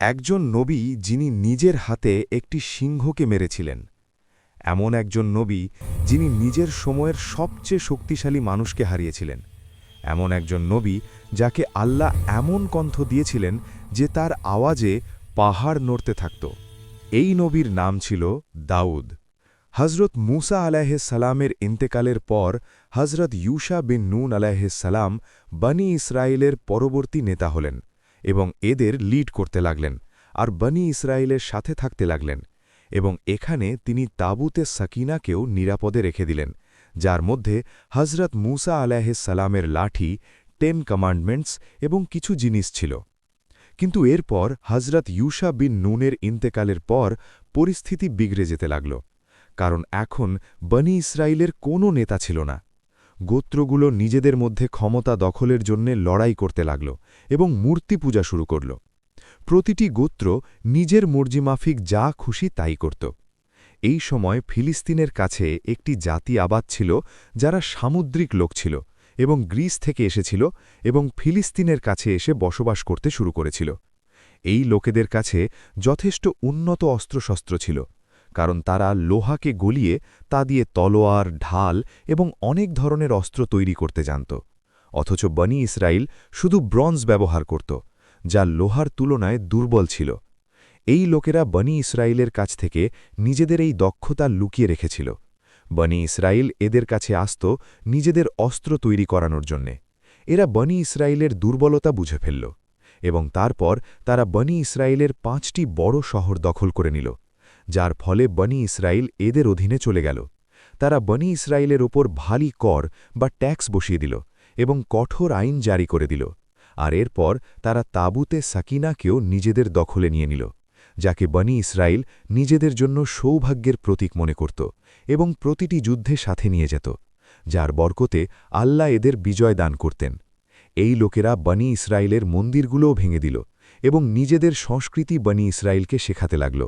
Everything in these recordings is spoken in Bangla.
একজন নবী যিনি নিজের হাতে একটি সিংহকে মেরেছিলেন। এমন একজন নবী যিনি নিজের সময়ের সবচেয়ে শক্তিশালী মানুষকে হারিয়েছিলেন। এমন একজন নবী যাকে আল্লাহ এমন কণ্ঠ দিয়েছিলেন যে তার আওয়াজে পাহাড় নড়তে থাকত। এই নবীর নাম ছিল দাউদ। হজরত মুসা সালামের ইন্তেকালের পর হজরত ইউসা বিন নুন সালাম বনি ইসরায়েলের পরবর্তী নেতা হলেন। এবং এদের লিড করতে লাগলেন আর বনি ইসরায়েলের সাথে থাকতে লাগলেন এবং এখানে তিনি তাবুতে সাকিনাকেও নিরাপদে রেখে দিলেন, যার মধ্যে হজরত মুসা সালামের লাঠি টেন কমান্ডমেন্টস এবং কিছু জিনিস ছিল। কিন্তু এরপর হজরত ইউসা বিন নুনের ইন্তেকালের পর পরিস্থিতি বিগড়ে যেতে লাগল, কারণ এখন বনি ইসরায়েলের কোনো নেতা ছিল না। গোত্রগুলো নিজেদের মধ্যে ক্ষমতা দখলের জন্যে লড়াই করতে লাগল এবং মূর্তি পূজা শুরু করল। প্রতিটি গোত্র নিজের মর্জিমাফিক যা খুশি তাই করত। এই সময় ফিলিস্তিনের কাছে একটি জাতি আবাদ ছিল যারা সামুদ্রিক লোক ছিল এবং গ্রিস থেকে এসেছিল এবং ফিলিস্তিনের কাছে এসে বসবাস করতে শুরু করেছিল। এই লোকেদের কাছে যথেষ্ট উন্নত অস্ত্রশস্ত্র ছিল। কারণ তারা লোহাকে গলিয়ে তা দিয়ে তলোয়ার, ঢাল এবং অনেক ধরনের অস্ত্র তৈরি করতে জানত। অথচ বনি ইসরায়েল শুধু ব্রঞ্জ ব্যবহার করত, যা লোহার তুলনায় দুর্বল ছিল। এই লোকেরা বনি ইসরায়েলের কাছ থেকে নিজেদের এই দক্ষতা লুকিয়ে রেখেছিল। বনি ইসরায়েল এদের কাছে আসত নিজেদের অস্ত্র তৈরি করানোর জন্যে। এরা বনি ইসরায়েলের দুর্বলতা বুঝে ফেলল এবং তারপর তারা বনি ইসরায়েলের পাঁচটি বড় শহর দখল করে নিল। যার ফলে বনি ইসরায়েল এদের অধীনে চলে গেল। তারা বনি ইসরায়েলের ওপর ভারী কর বা ট্যাক্স বসিয়ে দিল এবং কঠোর আইন জারি করে দিল। আর এরপর তারা তাবুতে সাকিনাকেও নিজেদের দখলে নিয়ে নিল, যাকে বনি ইসরায়েল নিজেদের জন্য সৌভাগ্যের প্রতীক মনে করত এবং প্রতিটি যুদ্ধে সাথে নিয়ে যেত, যার বরকতে আল্লাহ এদের বিজয় দান করতেন। এই লোকেরা বনি ইসরায়েলের মন্দিরগুলোও ভেঙে দিল এবং নিজেদের সংস্কৃতি বনি ইসরায়েলকে শেখাতে লাগল।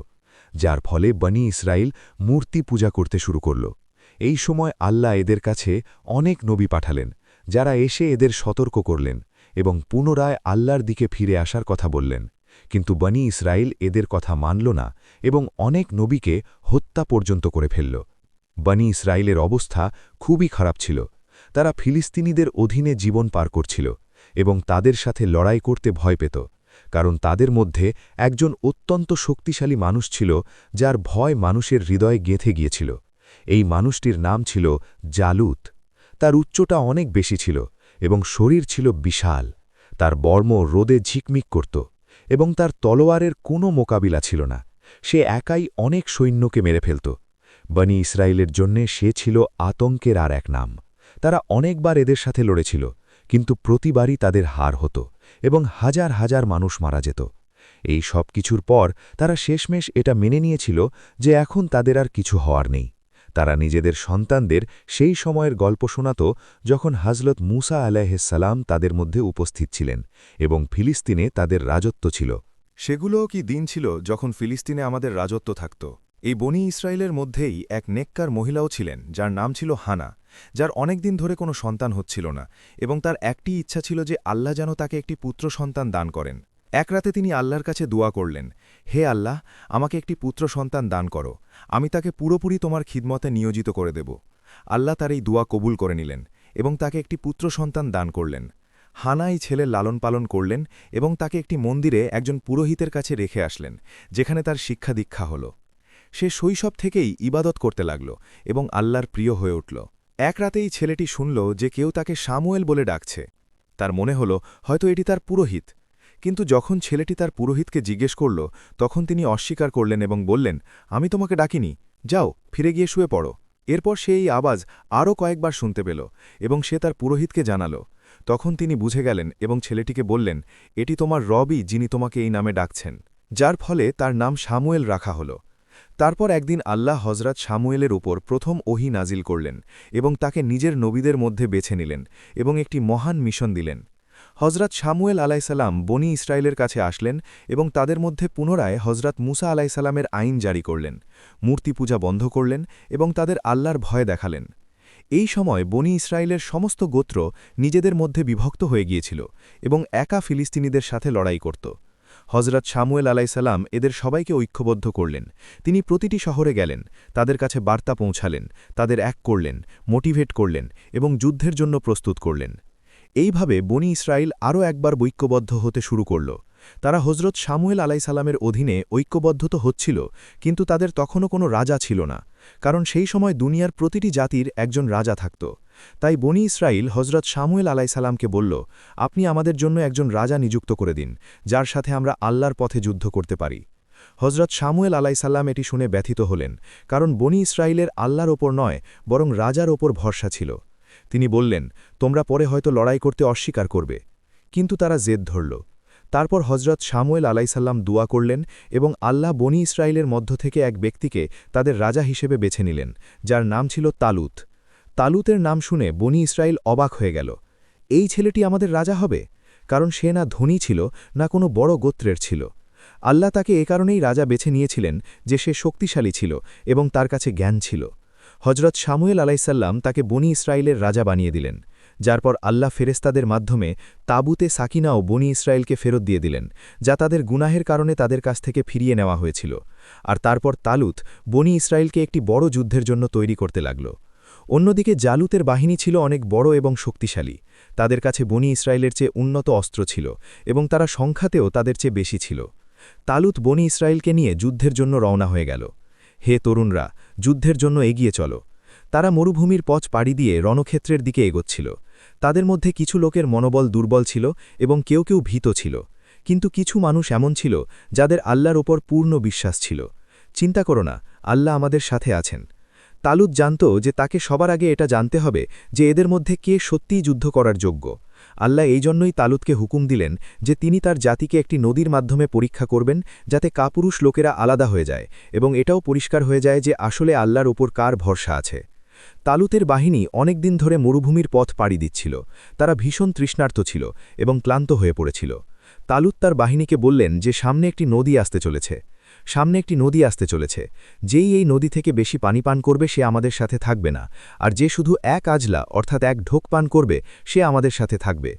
যার ফলে বনি ইসরায়েল মূর্তি পূজা করতে শুরু করল। এই সময় আল্লাহ এদের কাছে অনেক নবী পাঠালেন, যারা এসে এদের সতর্ক করলেন এবং পুনরায় আল্লাহর দিকে ফিরে আসার কথা বললেন। কিন্তু বনি ইসরায়েল এদের কথা মানল না এবং অনেক নবীকে হত্যা পর্যন্ত করে ফেলল। বনি ইসরায়েলের অবস্থা খুবই খারাপ ছিল। তারা ফিলিস্তিনিদের অধীনে জীবন পার করছিল এবং তাদের সাথে লড়াই করতে ভয় পেত। কারণ তাদের মধ্যে একজন অত্যন্ত শক্তিশালী মানুষ ছিল, যার ভয় মানুষের হৃদয়ে গেঁথে গিয়েছিল। এই মানুষটির নাম ছিল জালুত। তার উচ্চটা অনেক বেশি ছিল এবং শরীর ছিল বিশাল। তার বর্ম রোদে ঝিকমিক করত এবং তার তলোয়ারের কোনো মোকাবিলা ছিল না। সে একাই অনেক সৈন্যকে মেরে ফেলত। বনি ইসরায়েলের জন্যে সে ছিল আতঙ্কের আর এক নাম। তারা অনেকবার এদের সাথে লড়েছিল, কিন্তু প্রতিবারই তাদের হার হতো। এবং হাজার হাজার মানুষ মারা যেত। এই সব কিছুর পর তারা শেষমেশ এটা মেনে নিয়েছিল যে এখন তাদের আর কিছু হওয়ার নেই। তারা নিজেদের সন্তানদের সেই সময়ের গল্প শোনাত যখন হজরত মুসা আলাইসাল্লাম তাদের মধ্যে উপস্থিত ছিলেন এবং ফিলিস্তিনে তাদের রাজত্ব ছিল। সেগুলোও কি দিন ছিল যখন ফিলিস্তিনে আমাদের রাজত্ব থাকত? এই বনি ইসরায়েলের মধ্যেই এক নেককার মহিলাও ছিলেন যার নাম ছিল হানা। যার অনেক দিন ধরে কোনো সন্তান হচ্ছিল না এবং তার একটি ইচ্ছা ছিল যে আল্লাহ যেন তাকে একটি পুত্র সন্তান দান করেন। এক রাতে তিনি আল্লাহর কাছে দোয়া করলেন, হে আল্লাহ, আমাকে একটি পুত্র সন্তান দান করো। আমি তাকে পুরোপুরি তোমার খিদমতে নিয়োজিত করে দেব। আল্লাহ তার এই দোয়া কবুল করে নিলেন এবং তাকে একটি পুত্র সন্তান দান করলেন। হানা এই ছেলের লালন পালন করলেন এবং তাকে একটি মন্দিরে একজন পুরোহিতের কাছে রেখে আসলেন, যেখানে তার শিক্ষা দীক্ষা হল। সে শৈশব থেকেই ইবাদত করতে লাগল এবং আল্লাহর প্রিয় হয়ে উঠল। এক রাতেই ছেলেটি শুনল যে কেউ তাকে সামুয়েল বলে ডাকছে। তার মনে হল, হয়তো এটি তার পুরোহিত। কিন্তু যখন ছেলেটি তার পুরোহিতকে জিজ্ঞেস করল, তখন তিনি অস্বীকার করলেন এবং বললেন, আমি তোমাকে ডাকিনি। যাও, ফিরে গিয়ে শুয়ে পড়ো। এরপর সে এই আওয়াজ আরও কয়েকবার শুনতে পেল এবং সে তার পুরোহিতকে জানাল। তখন তিনি বুঝে গেলেন এবং ছেলেটিকে বললেন, এটি তোমার রবই যিনি তোমাকে এই নামে ডাকছেন। যার ফলে তার নাম সামুয়েল রাখা হল। তারপর একদিন আল্লাহ হজরত সামুয়েলের উপর প্রথম ওহি নাজিল করলেন এবং তাকে নিজের নবীদের মধ্যে বেছে নিলেন এবং একটি মহান মিশন দিলেন। হজরত সামুয়েল আলাইসাল্লাম বনি ইসরায়েলের কাছে আসলেন এবং তাদের মধ্যে পুনরায় হজরত মুসা আলাইসাল্লামের আইন জারি করলেন মূর্তি পূজা বন্ধ করলেন এবং তাদের আল্লাহর ভয় দেখালেন। এই সময় বনি ইসরায়েলের সমস্ত গোত্র নিজেদের মধ্যে বিভক্ত হয়ে গিয়েছিল এবং একা ফিলিস্তিনিদের সাথে লড়াই করত। হজরত সামুয়েল আলাইসাল্লাম এদের সবাইকে ঐক্যবদ্ধ করলেন। তিনি প্রতিটি শহরে গেলেন, তাদের কাছে বার্তা পৌঁছালেন, তাদের এক করলেন, মোটিভেট করলেন এবং যুদ্ধের জন্য প্রস্তুত করলেন। এইভাবে বনি ইসরায়েল আরও একবার ঐক্যবদ্ধ হতে শুরু করল। তারা হজরত সামুয়েল আলাইসাল্লামের অধীনে ঐক্যবদ্ধ তো হচ্ছিল, কিন্তু তাদের তখনও কোনো রাজা ছিল না, কারণ সেই সময় দুনিয়ার প্রতিটি জাতির একজন রাজা থাকত। তাই বনি ইসরাইল হজরত সামুয়েল আলাইসাল্লামকে বলল, আপনি আমাদের জন্য একজন রাজা নিযুক্ত করে দিন, যার সাথে আমরা আল্লাহর পথে যুদ্ধ করতে পারি। হজরত সামুয়েল আলাইসাল্লাম এটি শুনে ব্যথিত হলেন, কারণ বনি ইসরায়েলের আল্লাহর ওপর নয়, বরং রাজার ওপর ভরসা ছিল। তিনি বললেন, তোমরা পরে হয়তো লড়াই করতে অস্বীকার করবে। কিন্তু তারা জেদ ধরল। তারপর হজরত সামুয়েল আলাইসাল্লাম দোয়া করলেন এবং আল্লাহ বনি ইসরায়েলের মধ্য থেকে এক ব্যক্তিকে তাদের রাজা হিসেবে বেছে নিলেন, যার নাম ছিল তালুত। তালুতের নাম শুনে বনি ইসরায়েল অবাক হয়ে গেল। এই ছেলেটি আমাদের রাজা হবে? কারণ সে না ধনী ছিল, না কোনো বড় গোত্রের ছিল। আল্লাহ তাকে এ কারণেই রাজা বেছে নিয়েছিলেন যে সে শক্তিশালী ছিল এবং তার কাছে জ্ঞান ছিল। হজরত সামুয়েল আলাইসাল্লাম তাকে বনি ইসরায়েলের রাজা বানিয়ে দিলেন, যার পর আল্লাহ ফেরেস্তাদের মাধ্যমে তাবুতে সাকিনাও বনি ইসরায়েলকে ফেরত দিয়ে দিলেন, যা তাদের গুনাহের কারণে তাদের কাছ থেকে ফিরিয়ে নেওয়া হয়েছিল। আর তারপর তালুত বনি ইসরায়েলকে একটি বড় যুদ্ধের জন্য তৈরি করতে লাগল। অন্যদিকে জালুতের বাহিনী ছিল অনেক বড় এবং শক্তিশালী। তাদের কাছে বনি ইসরায়েলের চেয়ে উন্নত অস্ত্র ছিল এবং তারা সংখ্যাতেও তাদের চেয়ে বেশি ছিল। তালুত বনি ইসরায়েলকে নিয়ে যুদ্ধের জন্য রওনা হয়ে গেল। হে তরুণরা, যুদ্ধের জন্য এগিয়ে চলো। তারা মরুভূমির পথ পাড়ি দিয়ে রণক্ষেত্রের দিকে এগোচ্ছিল। তাদের মধ্যে কিছু লোকের মনোবল দুর্বল ছিল এবং কেউ কেউ ভীত ছিল। কিন্তু কিছু মানুষ এমন ছিল যাদের আল্লাহর ওপর পূর্ণ বিশ্বাস ছিল। চিন্তা করো না, আল্লাহ আমাদের সাথে আছেন। তালুদ জানত যে তাকে সবার আগে এটা জানতে হবে যে এদের মধ্যে কে সত্যিই যুদ্ধ করার যোগ্য। আল্লাহ এই জন্যই তালুদকে হুকুম দিলেন যে তিনি তার জাতিকে একটি নদীর মাধ্যমে পরীক্ষা করবেন যাতে কাপুরুষ লোকেরা আলাদা হয়ে যায় এবং এটাও পরিষ্কার হয়ে যায় যে আসলে আল্লাহর ওপর কার ভরসা আছে। তালুতের বাহিনী অনেক দিন ধরে মরুভূমির পথ পাড়ি দিচ্ছিল। তারা ভীষণ তৃষ্ণার্ত ছিল এবং ক্লান্ত হয়ে পড়েছিল। তালুত তার বাহিনীকে বললেন যে সামনে একটি নদী আসতে চলেছে। সামনে একটি নদী আসতে চলেছে। যেই এই নদী থেকে বেশি পানি পান করবে সে আমাদের সাথে থাকবে না। আর যে শুধু এক আজলা, অর্থাৎ এক ঢোক পান করবে, সে আমাদের সাথে থাকবে।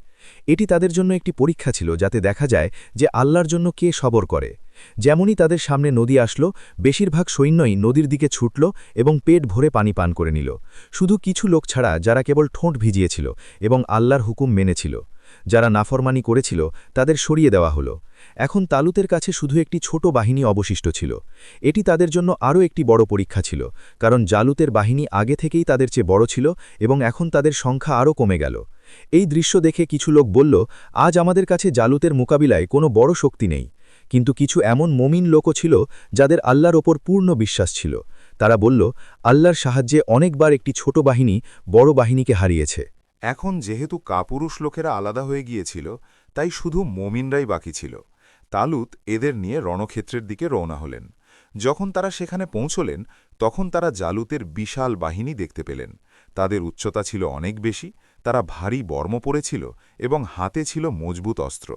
এটি তাদের জন্য একটি পরীক্ষা ছিল, যাতে দেখা যায় যে আল্লাহর জন্য কে সবর করে। যেমনই তাদের সামনে নদী আসলো, বেশিরভাগ সৈন্যই নদীর দিকে ছুটল এবং পেট ভরে পানি পান করে নিল। শুধু কিছু লোক ছাড়া যারা কেবল ঠোঁট ভিজিয়েছিল এবং আল্লাহর হুকুম মেনেছিল। যারা নাফরমানি করেছিল, তাদের সরিয়ে দেওয়া হলো। এখন তালুতের কাছে শুধু একটি ছোট বাহিনী অবশিষ্ট ছিল। এটি তাদের জন্য আরও একটি বড় পরীক্ষা ছিল, কারণ জালুতের বাহিনী আগে থেকেই তাদের চেয়ে বড় ছিল এবং এখন তাদের সংখ্যা আরও কমে গেল। এই দৃশ্য দেখে কিছু লোক বলল, আজ আমাদের কাছে জালুতের মোকাবিলায় কোনো বড় শক্তি নেই। কিন্তু কিছু এমন মমিন লোকও ছিল, যাদের আল্লাহর ওপর পূর্ণ বিশ্বাস ছিল। তারা বলল, আল্লাহর সাহায্যে অনেকবার একটি ছোট বাহিনী বড় বাহিনীকে হারিয়েছে। এখন যেহেতু কাপুরুষ লোকেরা আলাদা হয়ে গিয়েছিল, তাই শুধু মমিনরাই বাকি ছিল। তালুত এদের নিয়ে রণক্ষেত্রের দিকে রওনা হলেন। যখন তারা সেখানে পৌঁছলেন, তখন তারা জালুতের বিশাল বাহিনী দেখতে পেলেন। তাদের উচ্চতা ছিল অনেক বেশি, তারা ভারী বর্ম পড়েছিল এবং হাতে ছিল মজবুত অস্ত্র।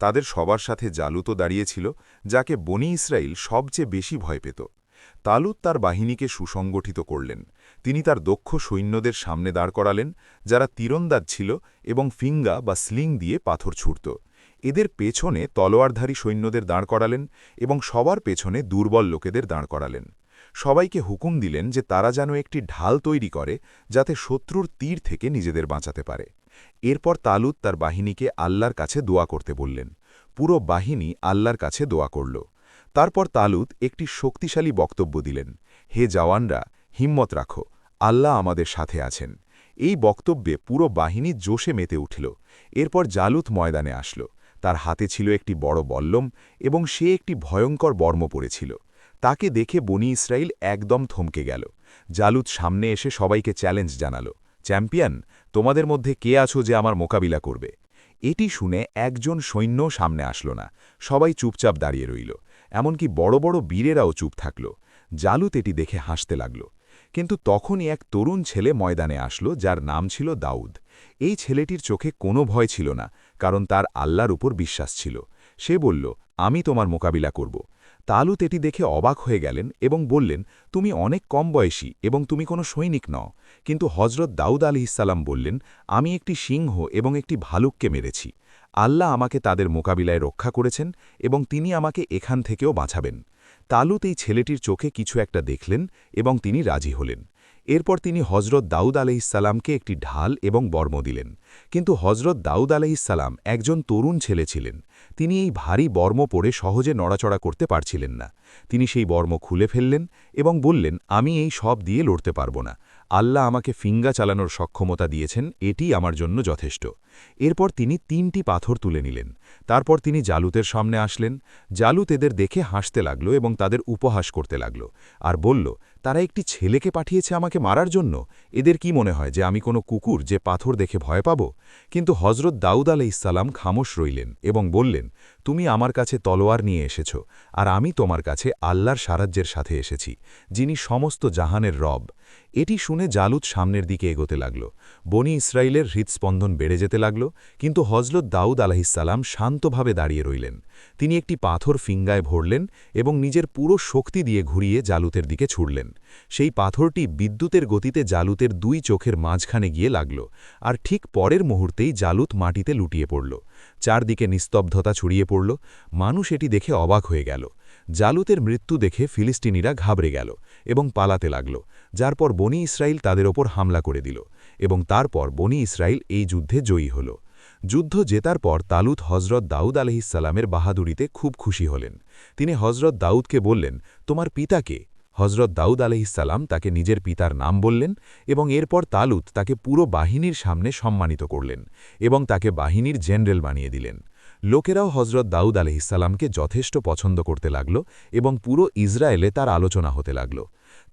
তাদের সবার সাথে জালুতও দাঁড়িয়েছিল, যাকে বনি ইসরায়েল সবচেয়ে বেশি ভয় পেত। তালুত তার বাহিনীকে সুসংগঠিত করলেন। তিনি তার দক্ষ সৈন্যদের সামনে দাঁড় করালেন, যারা তীরন্দাজ ছিল এবং ফিঙ্গা বা স্লিং দিয়ে পাথর ছুটত এদের পেছনে তলোয়ারধারী সৈন্যদের দাঁড় করালেন এবং সবার পেছনে দুর্বল লোকেদের দাঁড় করালেন। সবাইকে হুকুম দিলেন যে তারা যেন একটি ঢাল তৈরি করে যাতে শত্রুর তীর থেকে নিজেদের বাঁচাতে পারে। এরপর তালুত তার বাহিনীকে আল্লাহর কাছে দোয়া করতে বললেন। পুরো বাহিনী আল্লাহর কাছে দোয়া করল। তারপর তালুত একটি শক্তিশালী বক্তব্য দিলেন, হে জওয়ানরা, হিম্মত রাখো, আল্লাহ আমাদের সাথে আছেন। এই বক্তব্যে পুরো বাহিনী জোশে মেতে উঠল। এরপর জালুত ময়দানে আসল। তার হাতে ছিল একটি বড় বল্লম এবং সে একটি ভয়ঙ্কর বর্ম পড়েছিল তাকে দেখে বনি ইসরায়েল একদম থমকে গেল। জালুদ সামনে এসে সবাইকে চ্যালেঞ্জ জানালো, চ্যাম্পিয়ন, তোমাদের মধ্যে কে আছো যে আমার মোকাবিলা করবে? এটি শুনে একজন সৈন্য সামনে আসলো না, সবাই চুপচাপ দাঁড়িয়ে রইল, এমনকি বড় বড় বীরেরাও চুপ থাকল। জালুত এটি দেখে হাসতে লাগল, কিন্তু তখনই এক তরুণ ছেলে ময়দানে আসলো যার নাম ছিল দাউদ। এই ছেলেটির চোখে কোনো ভয় ছিল না কারণ তার আল্লাহর উপর বিশ্বাস ছিল। সে বলল, আমি তোমার মোকাবিলা করব। তালুত এটি দেখে অবাক হয়ে গেলেন এবং বললেন, তুমি অনেক কম বয়সী এবং তুমি কোনো সৈনিক নও। কিন্তু হজরত দাউদ আলি ইসাল্লাম বললেন, আমি একটি সিংহ এবং একটি ভালুককে মেরেছি। আল্লাহ আমাকে তাদের মোকাবিলায় রক্ষা করেছেন এবং তিনি আমাকে এখান থেকেও বাঁচাবেন। তালুত এই ছেলেটির চোখে কিছু একটা দেখলেন এবং তিনি রাজি হলেন। এরপর তিনি হজরত দাউদ আলহিসাল্লামকে একটি ঢাল এবং বর্ম দিলেন। কিন্তু হজরত দাউদ আলহিসাল্লাম একজন তরুণ ছেলে ছিলেন। তিনি এই ভারী বর্ম পরে সহজে নড়াচড়া করতে পারছিলেন না। তিনি সেই বর্ম খুলে ফেললেন এবং বললেন, আমি এই সব দিয়ে লড়তে পারব না। আল্লাহ আমাকে ফিঙ্গা চালানোর সক্ষমতা দিয়েছেন, এটি আমার জন্য যথেষ্ট। এরপর তিনি তিনটি পাথর তুলে নিলেন। তারপর তিনি জালুতের সামনে আসলেন। জালুত এদের দেখে হাসতে লাগল এবং তাদের উপহাস করতে লাগল। আর বলল তারা একটি ছেলেকে পাঠিয়েছে আমাকে মারার জন্য। এদের কি মনে হয় যে আমি কোনো কুকুর যে পাথর দেখে ভয় পাব? কিন্তু হজরত দাউদ আলাইসাল্লাম খামোশ রইলেন এবং বললেন, তুমি আমার কাছে তলোয়ার নিয়ে এসেছ, আর আমি তোমার কাছে আল্লাহর সাহায্যের সাথে এসেছি, যিনি সমস্ত জাহানের রব। এটি শুনে জালুদ সামনের দিকে এগোতে লাগল। বনি ইসরায়েলের হৃৎস্পন্দন বেড়ে যেতে লাগল, কিন্তু হজরত দাউদ আলাহিসাল্লাম শান্তভাবে দাঁড়িয়ে রইলেন। তিনি একটি পাথর ফিঙ্গায় ভরলেন এবং নিজের পুরো শক্তি দিয়ে ঘুরিয়ে জালুতের দিকে ছুড়লেন। সেই পাথরটি বিদ্যুতের গতিতে জালুতের দুই চোখের মাঝখানে গিয়ে লাগল, আর ঠিক পরের মুহূর্তেই জালুত মাটিতে লুটিয়ে পড়ল। চারদিকে নিস্তব্ধতা ছড়িয়ে পড়ল। মানুষ এটি দেখে অবাক হয়ে গেল। জালুতের মৃত্যু দেখে ফিলিস্তিনিরা ঘাবড়ে গেল। এবং পালাতে লাগল, যার পর বনি ইসরায়েল তাদের ওপর হামলা করে দিল এবং তারপর বনি ইসরায়েল এই যুদ্ধে জয়ী হল। যুদ্ধ জেতার পর তালুত হজরত দাউদ আলহিসাল্লামের বাহাদুরিতে খুব খুশি হলেন। তিনি হজরত দাউদকে বললেন, তোমার পিতাকে হজরত দাউদ আলহিসাল্লাম তাকে নিজের পিতার নাম বললেন এবং এরপর তালুত তাকে পুরো বাহিনীর সামনে সম্মানিত করলেন এবং তাকে বাহিনীর জেনারেল বানিয়ে দিলেন। লোকেরাও হজরত দাউদ আলহিসাল্লামকে যথেষ্ট পছন্দ করতে লাগল এবং পুরো ইসরায়েলে তার আলোচনা হতে লাগল।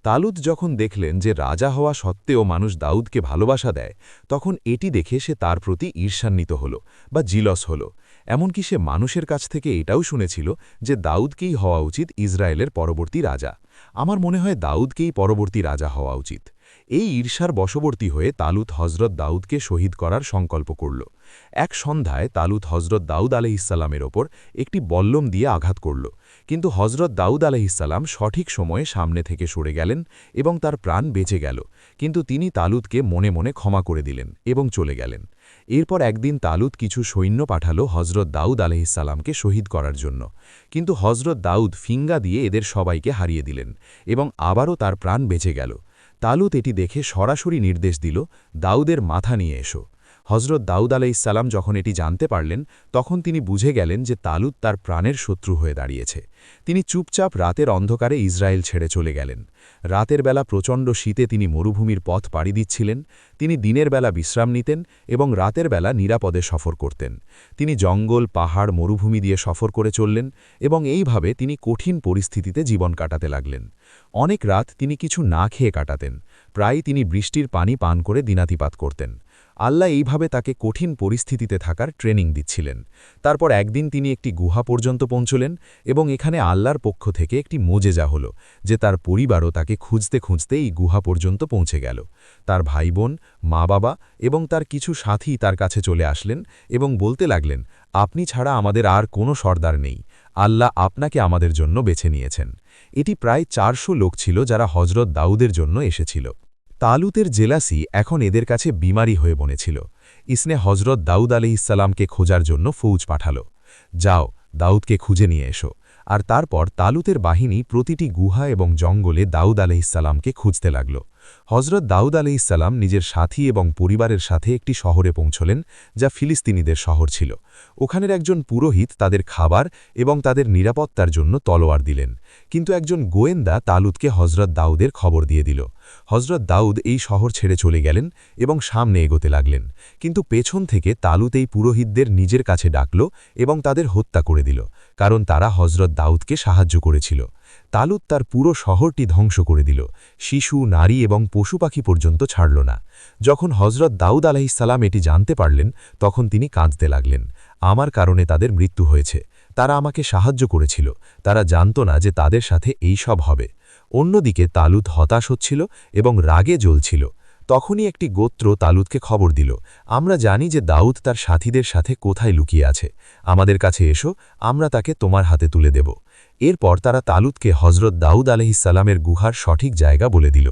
তালুদ যখন দেখলেন যে রাজা হওয়া সত্ত্বেও মানুষ দাউদকে ভালোবাসা দেয়, তখন এটি দেখে সে তার প্রতি ঈর্ষান্বিত হল বা জিলস হল। এমনকি সে মানুষের কাছ থেকে এটাও শুনেছিল যে দাউদকেই হওয়া উচিত ইসরায়েলের পরবর্তী রাজা। আমার মনে হয় দাউদকেই পরবর্তী রাজা হওয়া উচিত। এই ঈর্ষার বশবর্তী হয়ে তালুত হজরত দাউদকে শহীদ করার সংকল্প করল। এক সন্ধ্যায় তালুত হজরত দাউদ আলহিসাল্লামের ওপর একটি বল্লম দিয়ে আঘাত করল। কিন্তু হজরত দাউদ আলহিসাল্লাম সঠিক সময়ে সামনে থেকে সরে গেলেন এবং তার প্রাণ বেঁচে গেল। কিন্তু তিনি তালুতকে মনে মনে ক্ষমা করে দিলেন এবং চলে গেলেন। এরপর একদিন তালুত কিছু সৈন্য পাঠাল হজরত দাউদ আলহিসাল্লামকে শহীদ করার জন্য। কিন্তু হজরত দাউদ ফিঙ্গা দিয়ে এদের সবাইকে হারিয়ে দিলেন এবং আবারও তার প্রাণ বেঁচে গেল। তালুত এটি দেখে সরাসরি নির্দেশ দিল, দাউদের মাথা নিয়ে এসো। হজরত দাউদ আলাই আলাইসাল্লাম যখন এটি জানতে পারলেন, তখন তিনি বুঝে গেলেন যে তালুত তার প্রাণের শত্রু হয়ে দাঁড়িয়েছে। তিনি চুপচাপ রাতের অন্ধকারে ইসরায়েল ছেড়ে চলে গেলেন। রাতের বেলা প্রচণ্ড শীতে তিনি মরুভূমির পথ পাড়ি দিচ্ছিলেন, তিনি দিনের বেলা বিশ্রাম নিতেন এবং রাতের বেলা নিরাপদে সফর করতেন। তিনি জঙ্গল, পাহাড়, মরুভূমি দিয়ে সফর করে চললেন এবং এইভাবে তিনি কঠিন পরিস্থিতিতে জীবন কাটাতে লাগলেন। অনেক রাত তিনি কিছু না খেয়ে কাটাতেন। প্রায় তিনি বৃষ্টির পানি পান করে দিনাতিপাত করতেন। আল্লাহ এইভাবে তাকে কঠিন পরিস্থিতিতে থাকার ট্রেনিং দিচ্ছিলেন। তারপর একদিন তিনি একটি গুহা পর্যন্ত পৌঁছলেন এবং এখানে আল্লাহর পক্ষ থেকে একটি মোজেজা হল, যে তার পরিবারও তাকে খুঁজতে খুঁজতে এই গুহা পর্যন্ত পৌঁছে গেল। তার ভাই বোন মা বাবা এবং তার কিছু সাথী তার কাছে চলে আসলেন এবং বলতে লাগলেন, আপনি ছাড়া আমাদের আর কোনো সর্দার নেই। আল্লাহ আপনাকে আমাদের জন্য বেছে নিয়েছেন। এটি প্রায় চারশো লোক ছিল যারা হজরত দাউদের জন্য এসেছিল। তালুতের জেলাসি এখন এদের কাছে বিমারি হয়ে বনেছিল। ইসনে হজরত দাউদ আলি ইসালামকে খোঁজার জন্য ফৌজ পাঠাল। যাও, দাউদকে খুঁজে নিয়ে এসো। আর তারপর তালুতের বাহিনী প্রতিটি গুহা এবং জঙ্গলে দাউদ আলহিসাল্লামকে খুঁজতে লাগল। হজরত দাউদ আলহিসাল্লাম নিজের সাথী এবং পরিবারের সাথে একটি শহরে পৌঁছলেন, যা ফিলিস্তিনিদের শহর ছিল। ওখানের একজন পুরোহিত তাদের খাবার এবং তাদের নিরাপত্তার জন্য তলোয়ার দিলেন, কিন্তু একজন গোয়েন্দা তালুদকে হজরত দাউদের খবর দিয়ে দিল। হজরত দাউদ এই শহর ছেড়ে চলে গেলেন এবং সামনে এগোতে লাগলেন, কিন্তু পেছন থেকে তালুত এই পুরোহিতদের নিজের কাছে ডাকল এবং তাদের হত্যা করে দিল, কারণ তারা হজরত দাউদকে সাহায্য করেছিল। তালুত তার পুরো শহরটি ধ্বংস করে দিল। শিশু, নারী এবং পশু পাখি পর্যন্ত ছাড়ল না। যখন হজরত দাউদ আলাহিসাল্লাম এটি জানতে পারলেন, তখন তিনি কাঁদতে লাগলেন। আমার কারণে তাদের মৃত্যু হয়েছে। তারা আমাকে সাহায্য করেছিল। তারা জানত না যে তাদের সাথে এই সব হবে। অন্যদিকে তালুত হতাশ হচ্ছিল এবং রাগে জ্বলছিল। তখনই একটি গোত্র তালুদকে খবর দিল, আমরা জানি যে দাউদ তার সাথীদের সাথে কোথায় লুকিয়ে আছে। আমাদের কাছে এসো, আমরা তাকে তোমার হাতে তুলে দেব। এরপর তারা তালুতকে হজরত দাউদ আলহিসাল্লামের গুহার সঠিক জায়গা বলে দিল।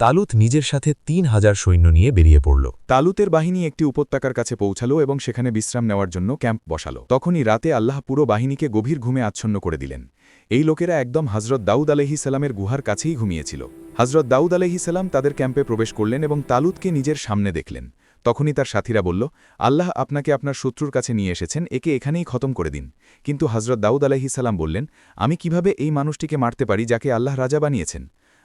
তালুত নিজের সাথে তিন হাজার সৈন্য নিয়ে বেরিয়ে পড়ল। তালুতের বাহিনী একটি উপত্যকার কাছে পৌঁছালো এবং সেখানে বিশ্রাম নেওয়ার জন্য ক্যাম্প বসালো। তখনই রাতে আল্লাহ পুরো বাহিনীকে গভীর ঘুমে আচ্ছন্ন করে দিলেন। এই লোকেরা একদম হজরত দাউদ আলহিসাল্লামের গুহার কাছেই ঘুমিয়েছিল। হজরত দাউদ আলহিসাল্লাম তাদের ক্যাম্পে প্রবেশ করলেন এবং তালুতকে নিজের সামনে দেখলেন। তখনই তার সাথীরা বলল, আল্লাহ আপনাকে আপনার শত্রুর কাছে নিয়ে এসেছেন, একে এখানেই খতম করে দিন। কিন্তু হজরত দাউদ আলাইহিসাল্লাম বললেন, আমি কীভাবে এই মানুষটিকে মারতে পারি যাকে আল্লাহ রাজা বানিয়েছেন?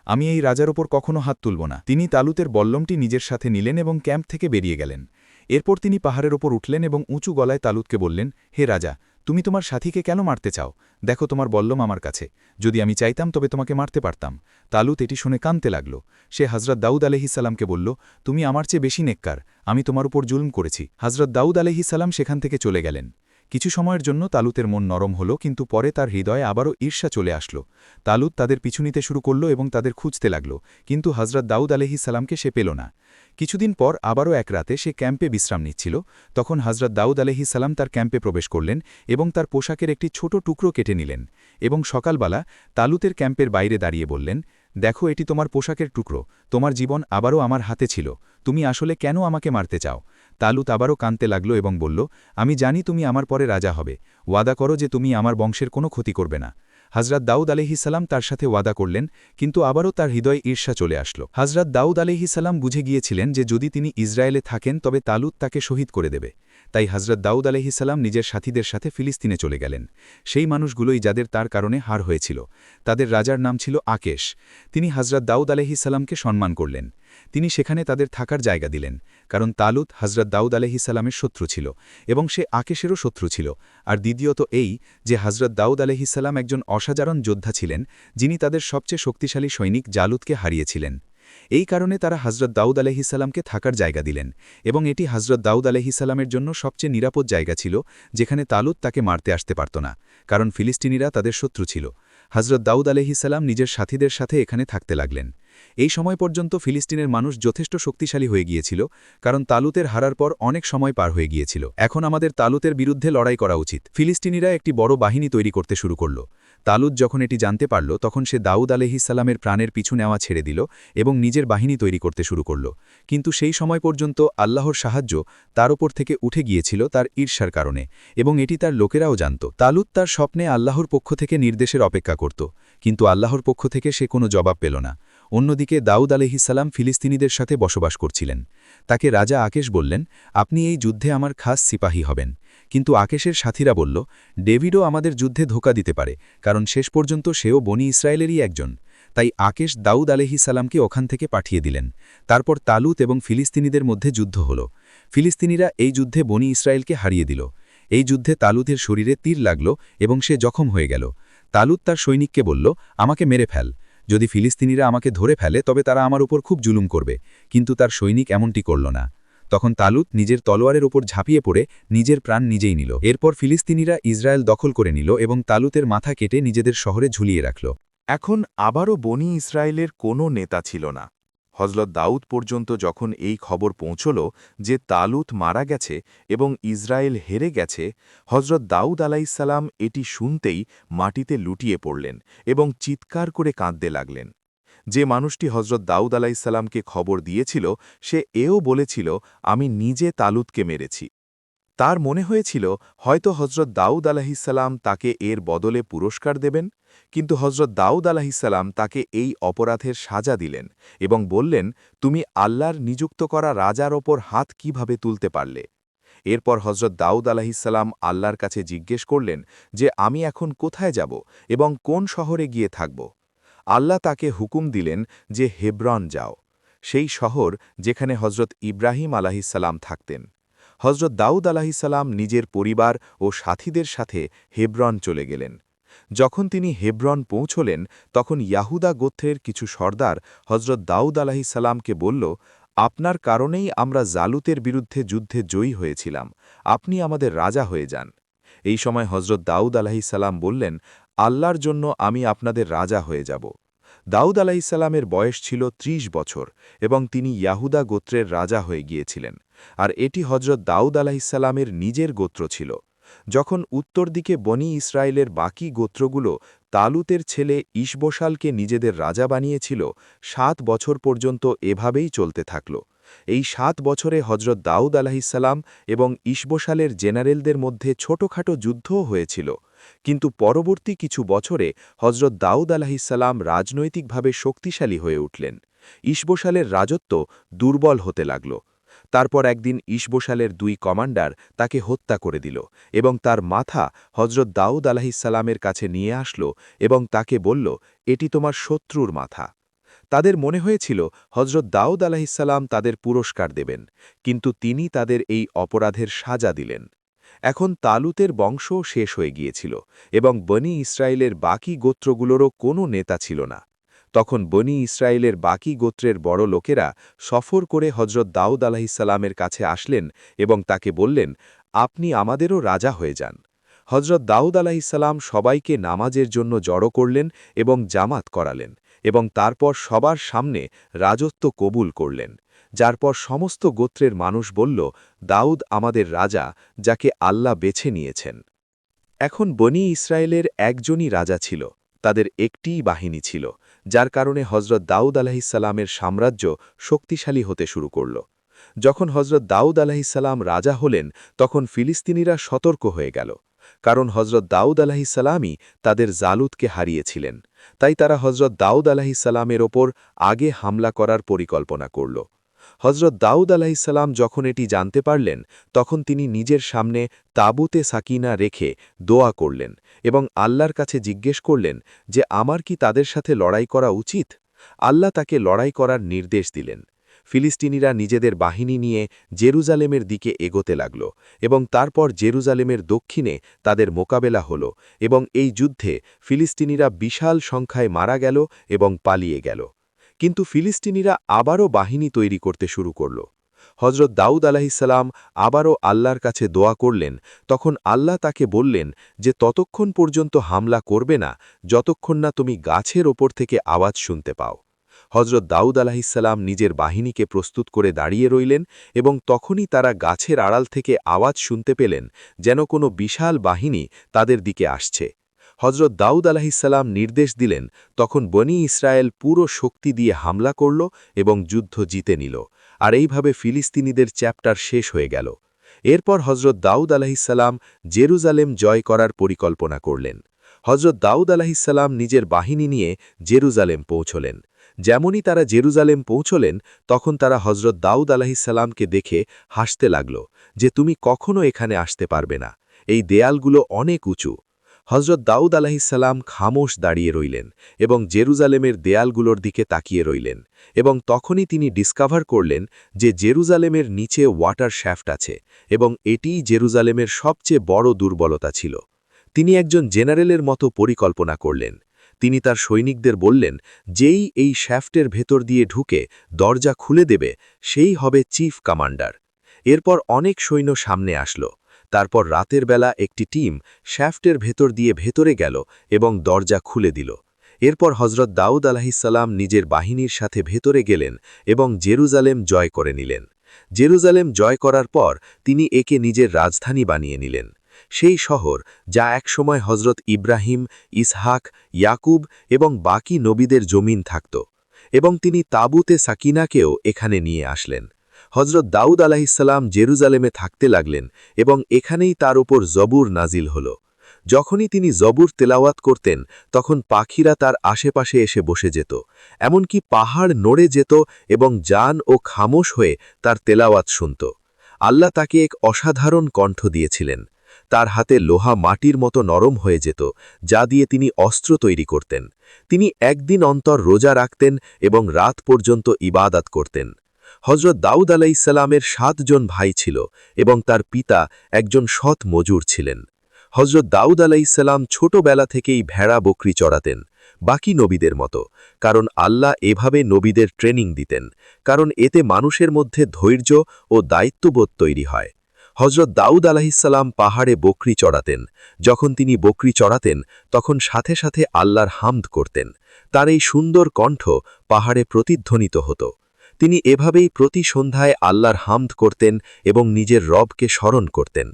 আমি এই রাজার ওপর কখনো হাত তুলব না। তিনি তালুতের বল্লমটি নিজের সাথে নিলেন এবং ক্যাম্প থেকে বেরিয়ে গেলেন। এরপর তিনি পাহাড়ের ওপর উঠলেন এবং উঁচু গলায় তালুতকে বললেন, হে রাজা তুমি তোমার সাথীকে কেন মারতে চাও? দেখো তোমার বল্লম আমার কাছে। যদি আমি চাইতাম তবে তোমাকে মারতে পারতাম। তালুত এটি শুনে কানতে লাগল। সে হজরত দাউদ আলহিসাল্লামকে বলল, তুমি আমার চেয়ে বেশি নেককার। আমি তোমার উপর জুলম করেছি। হজরত দাউদ আলহিসাল্লাম সেখান থেকে চলে গেলেন। কিছু সময়ের জন্য তালুতের মন নরম হল, কিন্তু পরে তার হৃদয়ে আবারও ঈর্ষা চলে আসলো। তালুত তাদের পিছু নিতে শুরু করল এবং তাদের খুঁজতে লাগল, কিন্তু হজরত দাউদ আলহি সালামকে সে পেল না। কিছুদিন পর আবারও এক রাতে সে ক্যাম্পে বিশ্রাম নিচ্ছিল। তখন হজরত দাউদ আলহি সালাম তার ক্যাম্পে প্রবেশ করলেন এবং তার পোশাকের একটি ছোট টুকরো কেটে নিলেন এবং সকালবেলা তালুতের ক্যাম্পের বাইরে দাঁড়িয়ে বললেন, দেখো, এটি তোমার পোশাকের টুকরো। তোমার জীবন আবারও আমার হাতে ছিল। তুমি আসলে কেন আমাকে মারতে চাও? তালুত আবারও কানতে লাগল এবং বলল, আমি জানি তুমি আমার পরে রাজা হবে। ওয়াদা করো যে তুমি আমার বংশের কোনো ক্ষতি করবে না। হজরত দাউদ আলহিসাল্লাম তার সাথে ওয়াদা করলেন, কিন্তু আবারও তার হৃদয় ঈর্ষা চলে আসলো। হজরত দাউদ আলহিসাল্লাম বুঝে গিয়েছিলেন যে যদি তিনি ইসরায়েলে থাকেন, তবে তালুত তাকে শহীদ করে দেবে। তাই হজরত দাউদ আলহিসাল্লাম নিজের সাথীদের সাথে ফিলিস্তিনে চলে গেলেন। সেই মানুষগুলোই যাদের তার কারণে হার হয়েছিল, তাদের রাজার নাম ছিল আকেশ। তিনি হজরত দাউদ আলহিসাল্লামকে সম্মান করলেন। তিনি সেখানে তাদের থাকার জায়গা দিলেন, কারণ তালুত হজরত দাউদ আলহিসাল্লামের শত্রু ছিল এবং সে আকেশেরও শত্রু ছিল। আর দ্বিতীয়ত এই যে হজরত দাউদ আলহিসাল্লাম একজন অসাধারণ যোদ্ধা ছিলেন, যিনি তাদের সবচেয়ে শক্তিশালী সৈনিক জালুদকে হারিয়েছিলেন। এই কারণে তারা হজরত দাউদ আলহিসাল্লামকে থাকার জায়গা দিলেন এবং এটি হজরত দাউদ আলহিসাল্লামের জন্য সবচেয়ে নিরাপদ জায়গা ছিল, যেখানে তালুত তাকে মারতে আসতে পারত না, কারণ ফিলিস্তিনিরা তাদের শত্রু ছিল। হজরত দাউদ আলহিসাল্লাম নিজের সাথীদের সাথে এখানে থাকতে লাগলেন। এই সময় পর্যন্ত ফিলিস্তিনের মানুষ যথেষ্ট শক্তিশালী হয়ে গিয়েছিল, কারণ তালুতের হারার পর অনেক সময় পার হয়ে গিয়েছিল। এখন আমাদের তালুতের বিরুদ্ধে লড়াই করা উচিত। ফিলিস্তিনিরা একটি বড় বাহিনী তৈরি করতে শুরু করল। তালুত যখন এটি জানতে পারল, তখন সে দাউদ আলহিসাল্লামের প্রাণের পিছু নেওয়া ছেড়ে দিল এবং নিজের বাহিনী তৈরি করতে শুরু করল। কিন্তু সেই সময় পর্যন্ত আল্লাহর সাহায্য তার ওপর থেকে উঠে গিয়েছিল তার ঈর্ষার কারণে এবং এটি তার লোকেরাও জানত। তালুত তার স্বপ্নে আল্লাহর পক্ষ থেকে নির্দেশের অপেক্ষা করত, কিন্তু আল্লাহর পক্ষ থেকে সে কোনো জবাব পেল না। অন্যদিকে দাউদ আলহিসাল্লাম ফিলিস্তিনিদের সাথে বসবাস করছিলেন। তাকে রাজা আকেশ বললেন, আপনি এই যুদ্ধে আমার খাস সিপাহী হবেন। কিন্তু আকেশের সাথীরা বলল, ডেভিডও আমাদের যুদ্ধে ধোকা দিতে পারে, কারণ শেষ পর্যন্ত সেও বনি ইসরায়েলেরই একজন। তাই আকেশ দাউদ আলহি সালামকে ওখান থেকে পাঠিয়ে দিলেন। তারপর তালুত এবং ফিলিস্তিনিদের মধ্যে যুদ্ধ হল। ফিলিস্তিনিরা এই যুদ্ধে বনি ইসরায়েলকে হারিয়ে দিল। এই যুদ্ধে তালুতের শরীরে তীর লাগল এবং সে জখম হয়ে গেল। তালুত তার সৈনিককে বলল, আমাকে মেরে ফেল। যদি ফিলিস্তিনিরা আমাকে ধরে ফেলে, তবে তারা আমার উপর খুব জুলুম করবে। কিন্তু তার সৈনিক এমনটি করল না। তখন তালুত নিজের তলোয়ারের ওপর ঝাঁপিয়ে পড়ে, নিজের প্রাণ নিজেই নিল। এরপর ফিলিস্তিনিরা ইসরায়েল দখল করে নিল এবং তালুতের মাথা কেটে নিজেদের শহরে ঝুলিয়ে রাখল। এখন আবারও বনি ইসরায়েলের কোনো নেতা ছিল না। হজরত দাউদ পর্যন্ত যখন এই খবর পৌঁছল যে তালুত মারা গেছে এবং ইসরায়েল হেরে গেছে হজরত দাউদ আলাইসাল্লাম এটি শুনতেই মাটিতে লুটিয়ে পড়লেন এবং চিৎকার করে কাঁদতে লাগলেন। যে মানুষটি হজরত দাউদ আলাইসাল্লামকে খবর দিয়েছিল, সে এও বলেছিল, আমি নিজে তালুতকে মেরেছি। তার মনে হয়েছিল, হয়তো হজরত দাউদ আলাহিসাল্লাম তাকে এর বদলে পুরস্কার দেবেন, কিন্তু হজরত দাউদ আলাহিসাল্লাম তাকে এই অপরাধের সাজা দিলেন এবং বললেন, তুমি আল্লাহর নিযুক্ত করা রাজার ওপর হাত কীভাবে তুলতে পারলে? এরপর হজরত দাউদ আলাহিসাল্লাম আল্লাহর কাছে জিজ্ঞেস করলেন যে, আমি এখন কোথায় যাব এবং কোন শহরে গিয়ে থাকব? আল্লাহ তাকে হুকুম দিলেন যে, হেব্রন যাও। সেই শহর যেখানে হজরত ইব্রাহিম আলাহিসাল্লাম থাকতেন। হজরত দাউদ আলাহিসাল্লাম নিজের পরিবার ও সাথীদের সাথে হেব্রন চলে গেলেন। যখন তিনি হেব্রন পৌঁছলেন, তখন ইয়াহুদা গোত্রের কিছু সর্দার হজরত দাউদ আলাহিসাল্লামকে বলল, আপনার কারণেই আমরা জালুতের বিরুদ্ধে যুদ্ধে জয়ী হয়েছিলাম। আপনি আমাদের রাজা হয়ে যান। এই সময় হজরত দাউদ আলাহিসাল্লাম বললেন, আল্লাহর জন্য আমি আপনাদের রাজা হয়ে যাব। দাউদ আলাহিসাল্লামের বয়স ছিল ৩০ বছর এবং তিনি ইয়াহুদা গোত্রের রাজা হয়ে গিয়েছিলেন। আর এটি হজরত দাউদ আলাহিসাল্লামের নিজের গোত্র ছিল। যখন উত্তর দিকে বনি ইসরায়েলের বাকি গোত্রগুলো তালুতের ছেলে ইশবসালকে নিজেদের রাজা বানিয়েছিল, সাত বছর পর্যন্ত এভাবেই চলতে থাকল। এই সাত বছরে হজরত দাউদ আলাহিসাল্লাম এবং ইশবসালের জেনারেলদের মধ্যে ছোটখাটো যুদ্ধও হয়েছিল। কিন্তু পরবর্তী কিছু বছরে হজরত দাউদ আলাহিসাল্লাম রাজনৈতিকভাবে শক্তিশালী হয়ে উঠলেন। ইশবসালের রাজত্ব দুর্বল হতে লাগল। তারপর একদিন ইশবসালের দুই কমান্ডার তাকে হত্যা করে দিল এবং তার মাথা হজরত দাউদ আলাহিসাল্লামের কাছে নিয়ে আসলো এবং তাকে বলল, এটি তোমার শত্রুর মাথা। তাদের মনে হয়েছিল হজরত দাউদ আলাহিসাল্লাম তাদের পুরস্কার দেবেন, কিন্তু তিনি তাদের এই অপরাধের সাজা দিলেন। এখন তালুতের বংশও শেষ হয়ে গিয়েছিল এবং বনি ইসরায়েলের বাকি গোত্রগুলোরও কোনো নেতা ছিল না। তখন বনি ইসরায়েলের বাকি গোত্রের বড় লোকেরা সফর করে হজরত দাউদ আলাহিসাল্লামের কাছে আসলেন এবং তাকে বললেন, আপনি আমাদেরও রাজা হয়ে যান। হজরত দাউদ আলাহিসাল্লাম সবাইকে নামাজের জন্য জড়ো করলেন এবং জামাত করালেন এবং তারপর সবার সামনে রাজত্ব কবুল করলেন। যার পর সমস্ত গোত্রের মানুষ বলল, দাউদ আমাদের রাজা, যাকে আল্লাহ বেছে নিয়েছেন। এখন বনি ইসরায়েলের একজনই রাজা ছিল, তাদের একটিই বাহিনী ছিল। যার কারণে হজরত দাউদ আলাহিসাল্লামের সাম্রাজ্য শক্তিশালী হতে শুরু করল। যখন হজরত দাউদ আলাহিসাল্লাম রাজা হলেন, তখন ফিলিস্তিনিরা সতর্ক হয়ে গেল। কারণ হজরত দাউদ আলাহিসাল্লামই তাদের জালুদকে হারিয়েছিলেন। তাই তারা হজরত দাউদ আলাহিসাল্লামের ওপর আগে হামলা করার পরিকল্পনা করল। হজরত দাউদ আলাহিসাল্লাম যখন এটি জানতে পারলেন, তখন তিনি নিজের সামনে তাবুতে সাকিনা রেখে দোয়া করলেন এবং আল্লাহর কাছে জিজ্ঞেস করলেন যে, আমার কি তাদের সাথে লড়াই করা উচিত? আল্লাহ তাকে লড়াই করার নির্দেশ দিলেন। ফিলিস্তিনিরা নিজেদের বাহিনী নিয়ে জেরুজালেমের দিকে এগোতে লাগল এবং তারপর জেরুজালেমের দক্ষিণে তাদের মোকাবেলা হল এবং এই যুদ্ধে ফিলিস্তিনিরা বিশাল সংখ্যায় মারা গেল এবং পালিয়ে গেল। কিন্তু ফিলিস্তিনিরা আবারও বাহিনী তৈরি করতে শুরু করল। হজরত দাউদ আলাহিসাল্লাম আবারও আল্লাহর কাছে দোয়া করলেন, তখন আল্লাহ তাকে বললেন যে, ততক্ষণ পর্যন্ত হামলা করবে না, যতক্ষণ না তুমি গাছের ওপর থেকে আওয়াজ শুনতে পাও। হজরত দাউদ আলাহিসাল্লাম নিজের বাহিনীকে প্রস্তুত করে দাঁড়িয়ে রইলেন এবং তখনই তারা গাছের আড়াল থেকে আওয়াজ শুনতে পেলেন, যেন কোনো বিশাল বাহিনী তাদের দিকে আসছে। হজরত দাউদ আলাহিসাল্লাম নির্দেশ দিলেন, তখন বনি ইসরায়েল পুরো শক্তি দিয়ে হামলা করল এবং যুদ্ধ জিতে নিল। আর এইভাবে ফিলিস্তিনিদের চ্যাপ্টার শেষ হয়ে গেল। এরপর হজরত দাউদ আলাহিসাল্লাম জেরুজালেম জয় করার পরিকল্পনা করলেন। হজরত দাউদ আলাহিসাল্লাম নিজের বাহিনী নিয়ে জেরুজালেম পৌঁছলেন। যেমনই তারা জেরুজালেম পৌঁছলেন, তখন তারা হজরত দাউদ আলাহিসাল্লামকে দেখে হাসতে লাগল যে, তুমি কখনো এখানে আসতে পারবে না। এই দেয়ালগুলো অনেক উঁচু। হজরত দাউদ আলাহিসাল্লাম খামোশ দাঁড়িয়ে রইলেন এবং জেরুজালেমের দেয়ালগুলোর দিকে তাকিয়ে রইলেন এবং তখনই তিনি ডিসকভার করলেন যে জেরুজালেমের নিচে ওয়াটার শ্যাফট আছে এবং এটিই জেরুজালেমের সবচেয়ে বড় দুর্বলতা ছিল। তিনি একজন জেনারেলের মতো পরিকল্পনা করলেন। তিনি তার সৈনিকদের বললেন, যেই এই শ্যাফটের ভেতর দিয়ে ঢুকে দরজা খুলে দেবে, সেই হবে চিফ কমান্ডার। এরপর অনেক সৈন্য সামনে আসলো। তারপর রাতের বেলা একটি টিম শ্যাফটের ভেতর দিয়ে ভেতরে গেল এবং দরজা খুলে দিল। এরপর হজরত দাউদ আলাহিসাল্লাম নিজের বাহিনীর সাথে ভেতরে গেলেন এবং জেরুজালেম জয় করে নিলেন। জেরুজালেম জয় করার পর তিনি একে নিজের রাজধানী বানিয়ে নিলেন। সেই শহর যা একসময় হজরত ইব্রাহিম, ইসহাক, ইয়াকুব এবং বাকি নবীদের জমিন থাকত এবং তিনি তাবুতে সাকিনাকেও এখানে নিয়ে আসলেন। হজরত দাউদ আলাহিসাল্লাম জেরুজালেমে থাকতে লাগলেন এবং এখানেই তার ওপর জবুর নাজিল হল। যখনই তিনি জবুর তেলাওয়াত করতেন, তখন পাখিরা তার আশেপাশে এসে বসে যেত, এমনকি পাহাড় নড়ে যেত এবং জান ও খামোশ হয়ে তার তেলাওয়াত শুনত। আল্লাহ তাকে এক অসাধারণ কণ্ঠ দিয়েছিলেন। তার হাতে লোহা মাটির মতো নরম হয়ে যেত, যা দিয়ে তিনি অস্ত্র তৈরি করতেন। তিনি একদিন অন্তর রোজা রাখতেন এবং রাত পর্যন্ত ইবাদাত করতেন। হজরত দাউদ আলাইসাল্লামের সাতজন ভাই ছিল এবং তার পিতা একজন সৎ মজুর ছিলেন। হজরত দাউদ আলাইসাল্লাম ছোটবেলা থেকেই ভেড়া বকরি চড়াতেন, বাকি নবীদের মতো, কারণ আল্লাহ এভাবে নবীদের ট্রেনিং দিতেন, কারণ এতে মানুষের মধ্যে ধৈর্য ও দায়িত্ববোধ তৈরি হয়। হজরত দাউদ আলাহিসাল্লাম পাহাড়ে বকরি চড়াতেন, যখন তিনি বকরি চড়াতেন, তখন সাথে সাথে আল্লাহর হামদ করতেন। তার এই সুন্দর কণ্ঠ পাহাড়ে প্রতিধ্বনিত হতো। তিনি এভাবেই প্রতি সন্ধ্যায় আল্লাহর হামদ করতেন এবং নিজের রবকে স্মরণ করতেন।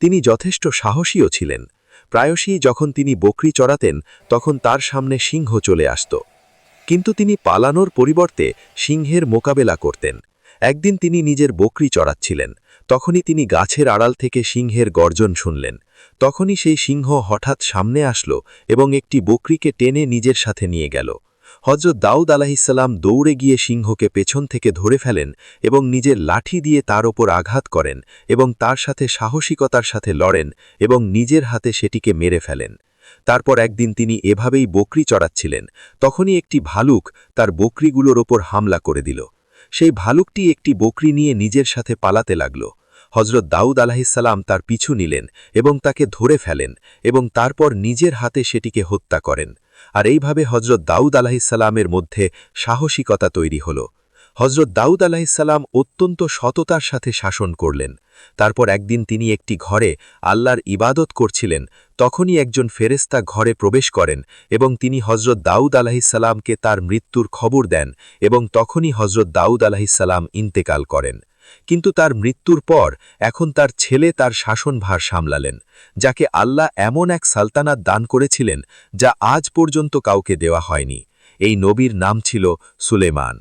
তিনি যথেষ্ট সাহসীও ছিলেন। প্রায়শই যখন তিনি বকরি চড়াতেন, তখন তার সামনে সিংহ চলে আসত। কিন্তু তিনি পালানোর পরিবর্তে সিংহের মোকাবেলা করতেন। একদিন তিনি নিজের বকরি চড়াচ্ছিলেন। তখনই তিনি গাছের আড়াল থেকে সিংহের গর্জন শুনলেন। তখনই সেই সিংহ হঠাৎ সামনে আসলো এবং একটি বকরিকে টেনে নিজের সাথে নিয়ে গেল। হজরত দাউদ আলাহিসাল্লাম দৌড়ে গিয়ে সিংহকে পেছন থেকে ধরে ফেলেন এবং নিজের লাঠি দিয়ে তার ওপর আঘাত করেন এবং তার সাথে সাহসিকতার সাথে লড়েন এবং নিজের হাতে সেটিকে মেরে ফেলেন। তারপর একদিন তিনি এভাবেই বকরি চড়াচ্ছিলেন। তখনই একটি ভালুক তার বকরিগুলোর ওপর হামলা করে দিল। সেই ভালুকটি একটি বকরি নিয়ে নিজের সাথে পালাতে লাগল। হজরত দাউদ আলাহিসাল্লাম তার পিছু নিলেন এবং তাকে ধরে ফেলেন এবং তারপর নিজের হাতে সেটিকে হত্যা করেন। আর এইভাবে হজরত দাউদ আলাহিসাল্লামের মধ্যে সাহসিকতা তৈরি হল। হজরত দাউদ আলাহিসাল্লাম অত্যন্ত সততার সাথে শাসন করলেন। তারপর একদিন তিনি একটি ঘরে আল্লাহর ইবাদত করছিলেন। তখনই একজন ফেরেস্তা ঘরে প্রবেশ করেন এবং তিনি হজরত দাউদ আলাহিসাল্লামকে তার মৃত্যুর খবর দেন এবং তখনই হজরত দাউদ আলাহিসাল্লাম ইন্তেকাল করেন। কিন্তু তার মৃত্যুর পর এখন তার ছেলে তার শাসনভার সামলালেন, যাকে আল্লাহ এমন এক সালতানাত দান করেছিলেন যা আজ পর্যন্ত কাউকে দেওয়া হয়নি। এই নবীর নাম ছিল সুলেমান।